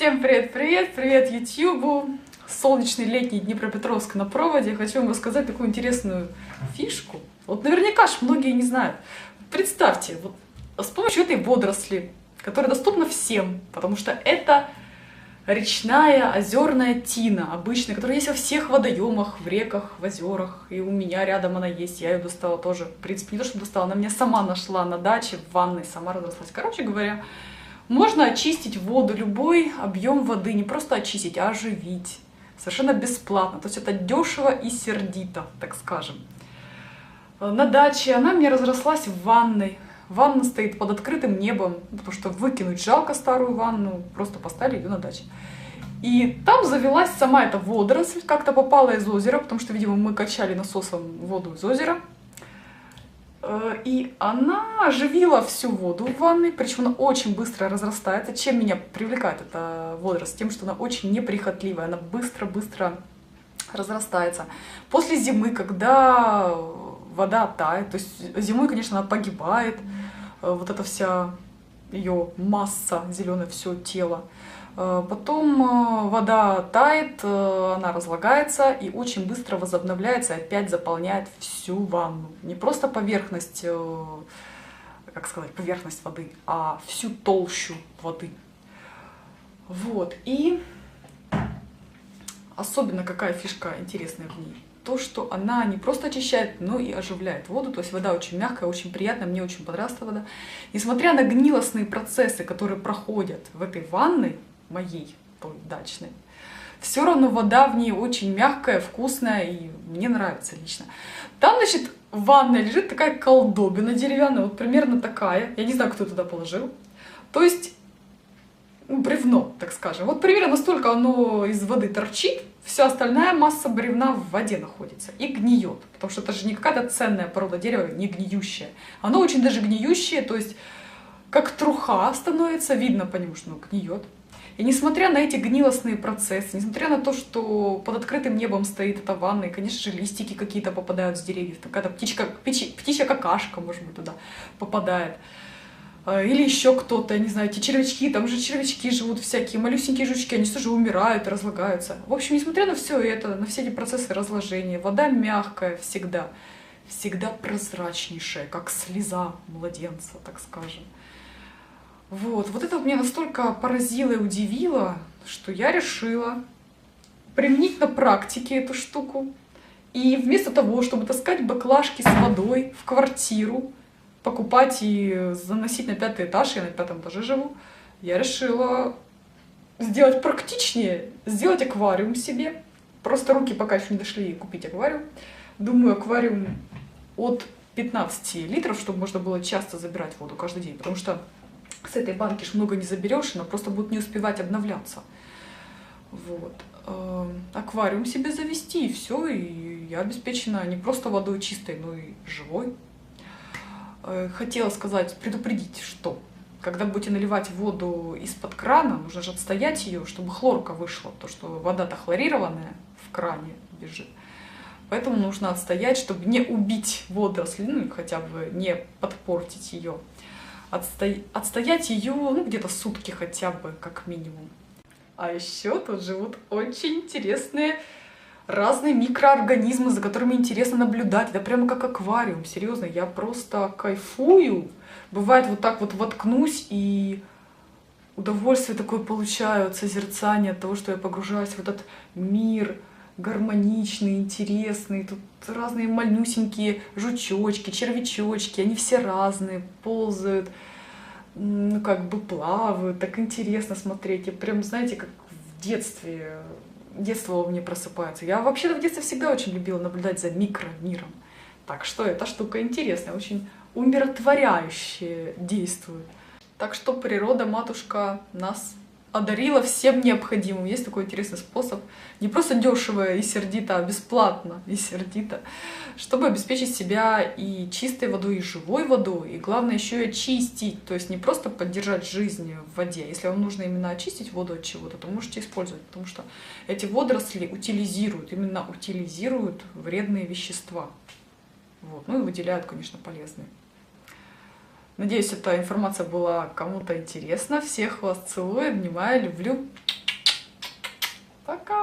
Всем привет-привет, привет Ютьюбу! Солнечный летний Днепропетровск на проводе. Хочу вам рассказать такую интересную фишку. Вот наверняка ж многие не знают. Представьте, вот с помощью этой водоросли, которая доступна всем, потому что это речная озерная тина обычная, которая есть во всех водоемах, в реках, в озерах. И у меня рядом она есть, я ее достала тоже. В принципе, не то, что достала, она меня сама нашла на даче, в ванной, сама разрослась. Короче говоря, можно очистить воду, любой объем воды, не просто очистить, а оживить. Совершенно бесплатно. То есть это дешево и сердито, так скажем. На даче она мне разрослась в ванной. Ванна стоит под открытым небом, потому что выкинуть жалко старую ванну, просто поставили ее на даче. И там завелась сама эта водоросль, как-то попала из озера, потому что, видимо, мы качали насосом воду из озера. Э, и она оживила всю воду в ванной, причем она очень быстро разрастается. Чем меня привлекает эта водоросль? Тем, что она очень неприхотливая, она быстро-быстро разрастается. После зимы, когда вода тает, то есть зимой, конечно, она погибает, э, вот эта вся ее масса, зеленое все тело. Э, потом э, вода тает, э, она разлагается и очень быстро возобновляется, опять заполняет всю ванну. Не просто поверхность, как сказать, поверхность воды, а всю толщу воды. Вот, и особенно какая фишка интересная в ней? То, что она не просто очищает, но и оживляет воду. То есть вода очень мягкая, очень приятная, мне очень понравилась вода. Несмотря на гнилостные процессы, которые проходят в этой ванной, моей, дачной, все равно вода в ней очень мягкая, вкусная, и мне нравится лично. Там, значит, в ванной лежит такая колдобина деревянная, вот примерно такая. Я не знаю, кто туда положил. То есть, ну, бревно, так скажем. Вот примерно настолько оно из воды торчит, вся остальная масса бревна в воде находится и гниет. Потому что это же не какая-то ценная порода дерева, не гниющая. Оно очень даже гниющее, то есть как труха становится, видно по нему, что оно гниет. И несмотря на эти гнилостные процессы, несмотря на то, что под открытым небом стоит эта ванна, и, конечно же, листики какие-то попадают с деревьев, какая-то птичка, птичья какашка, может быть, туда попадает, а, или еще кто-то, не знаю, эти червячки, там же червячки живут всякие, малюсенькие жучки, они тоже умирают, разлагаются. В общем, несмотря на все это, на все эти процессы разложения, вода мягкая всегда, всегда прозрачнейшая, как слеза младенца, так скажем. Вот, вот это меня настолько поразило и удивило, что я решила применить на практике эту штуку. И вместо того, чтобы таскать баклажки с водой в квартиру, покупать и заносить на пятый этаж, я на пятом этаже живу, я решила сделать практичнее, сделать аквариум себе. Просто руки пока еще не дошли купить аквариум. Думаю, аквариум от 15 литров, чтобы можно было часто забирать воду каждый день, потому что с этой банки ж много не заберешь, она просто будет не успевать обновляться. Вот. Эм, аквариум себе завести, и все, и я обеспечена не просто водой чистой, но и живой. Э, хотела сказать, предупредить, что когда будете наливать воду из-под крана, нужно же отстоять ее, чтобы хлорка вышла, то что вода-то хлорированная в кране бежит. Поэтому нужно отстоять, чтобы не убить водоросли, ну хотя бы не подпортить ее отсто... отстоять ее ну, где-то сутки хотя бы, как минимум. А еще тут живут очень интересные разные микроорганизмы, за которыми интересно наблюдать. Это прямо как аквариум, серьезно, я просто кайфую. Бывает вот так вот воткнусь и удовольствие такое получаю от созерцания, от того, что я погружаюсь в этот мир гармоничный, интересный. Тут разные малюсенькие жучочки, червячочки, они все разные, ползают, ну как бы плавают, так интересно смотреть. Я прям, знаете, как в детстве, детство у меня просыпается. Я вообще-то в детстве всегда очень любила наблюдать за микромиром. Так что эта штука интересная, очень умиротворяющая действует. Так что природа, матушка, нас одарила всем необходимым. Есть такой интересный способ, не просто дешево и сердито, а бесплатно и сердито, чтобы обеспечить себя и чистой водой, и живой водой, и главное еще и очистить, то есть не просто поддержать жизнь в воде. Если вам нужно именно очистить воду от чего-то, то можете использовать, потому что эти водоросли утилизируют, именно утилизируют вредные вещества. Вот. Ну и выделяют, конечно, полезные. Надеюсь, эта информация была кому-то интересна. Всех вас целую, обнимаю, люблю. Пока!